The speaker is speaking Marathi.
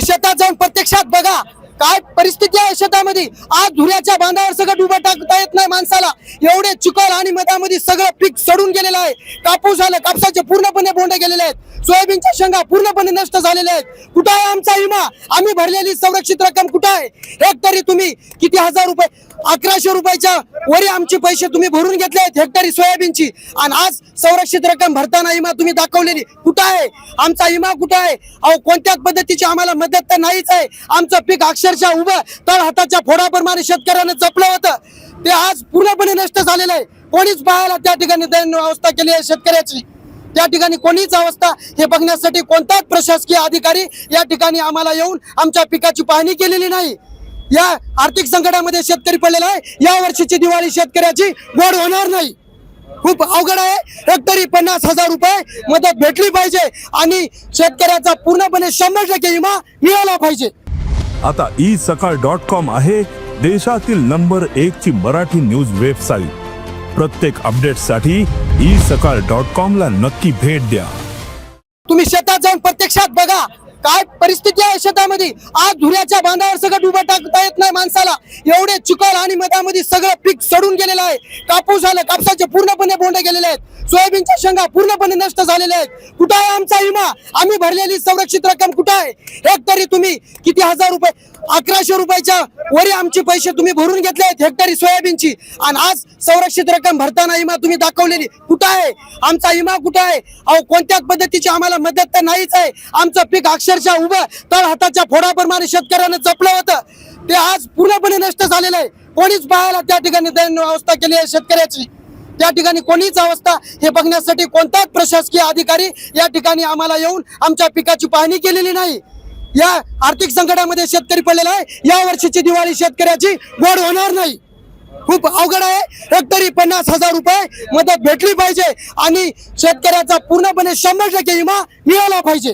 तुम्ही शेतात जाऊन प्रत्यक्षात बघा काय परिस्थिती आहे शेतामध्ये. आज धुऱ्याच्या बांधावर सगळं उभं टाकता येत नाही माणसाला. एवढे चुकल आणि मधामध्ये सगळं पीक सडून गेलेलं आहे. कापूस झालं कापसाचे पूर्णपणे बोंडे गेलेले आहेत. सोयाबीनच्या शेंगा पूर्णपणे नष्ट झालेल्या आहेत. कुठं आहे आमचा विमा? आम्ही भरलेली संरक्षित रक्कम कुठं आहे? हेक्टरी तुम्ही किती हजार रुपये अकराशे रुपयाच्या वरी आमचे पैसे तुम्ही भरून घेतले आहेत हेक्टरी सोयाबीनची. आणि आज संरक्षित रक्कम भरताना विमा तुम्ही दाखवलेली कुठं आहे? आमचा विमा कुठं आहे? अहो कोणत्याच पद्धतीची आम्हाला मदत तर नाहीच आहे. आमचं पीक अक्षरशः उभं तर हाताच्या फोडाप्रमाणे शेतकऱ्यानं जपलं होतं. ते आज पूर्णपणे नष्ट झालेलं आहे. कोणीच पाहायला त्या ठिकाणी दैन्य अवस्था केली आहे शेतकऱ्याची. त्या ठिकाणी कोणीच अवस्था हे बघण्यासाठी कोणताच प्रशासकीय अधिकारी या ठिकाणी आम्हाला येऊन आमच्या पिकाची पाहणी केलेली नाही. या आर्थिक संकटामध्ये शेतकरी पडलेला आहे. या वर्षीची दिवाळी शेतकऱ्याची गोड होणार नाही. खूप अवघड आहे. एकतरी पन्नास हजार रुपये मदत भेटली पाहिजे आणि शेतकऱ्याचा पूर्णपणे शंभर टक्के विमा मिळाला पाहिजे. आता ई सकाळ डॉट कॉम आहे देशातील नंबर एक ची मराठी न्यूज वेबसाईट. प्रत्येक अपडेटसाठी ई सकाळ डॉट कॉम ला नक्की भेट द्या. तुम्ही शेतात जाऊन प्रत्यक्षात बघा काय परिस्थिती आहे शेतामध्ये. आज धुऱ्याच्या बांधावर सगळं उभं टाकता येत नाही माणसाला. एवढे चुकल आणि मधामध्ये सगळं पीक सडून गेलेलं आहे. कापूस झालं कापसाचे पूर्णपणे बोंडे गेलेले आहेत. सोयाबीनच्या शेंगा पूर्णपणे नष्ट झालेल्या आहेत. कुठं आहे आमचा विमा? आम्ही भरलेली संरक्षित रक्कम कुठं आहे हेक्टरी तुम्ही किती हजार रुपये अकराशे रुपयाच्या वरी आमचे पैसे तुम्ही भरून घेतले आहेत हेक्टरी सोयाबीनची. आणि आज संरक्षित रक्कम भरताना विमा तुम्ही दाखवलेली कुठं आहे आमचा विमा कुठं आहे अहो कोणत्याच पद्धतीची आम्हाला मदत तर नाहीच आहे. आमचं पीक अक्षरशः उभं तर हाताच्या फोडाप्रमाणे शेतकऱ्यानं जपलं होतं. ते आज पूर्णपणे नष्ट झालेलं आहे. कोणीच पाहायला त्या ठिकाणी अवस्था केली आहे शेतकऱ्याची. त्या ठिकाणी कोणीच अवस्था हे बघण्यासाठी कोणताच प्रशासकीय अधिकारी या ठिकाणी आम्हाला येऊन आमच्या पिकाची पाहणी केलेली नाही. या आर्थिक संकटामध्ये शेतकरी पडलेला आहे. या वर्षीची दिवाळी शेतकऱ्याची गोड होणार नाही. खूप अवघड आहे. तरी पन्नास हजार रुपये मदत भेटली पाहिजे आणि शेतकऱ्याचा पूर्णपणे शंभर टक्के विमा मिळाला पाहिजे.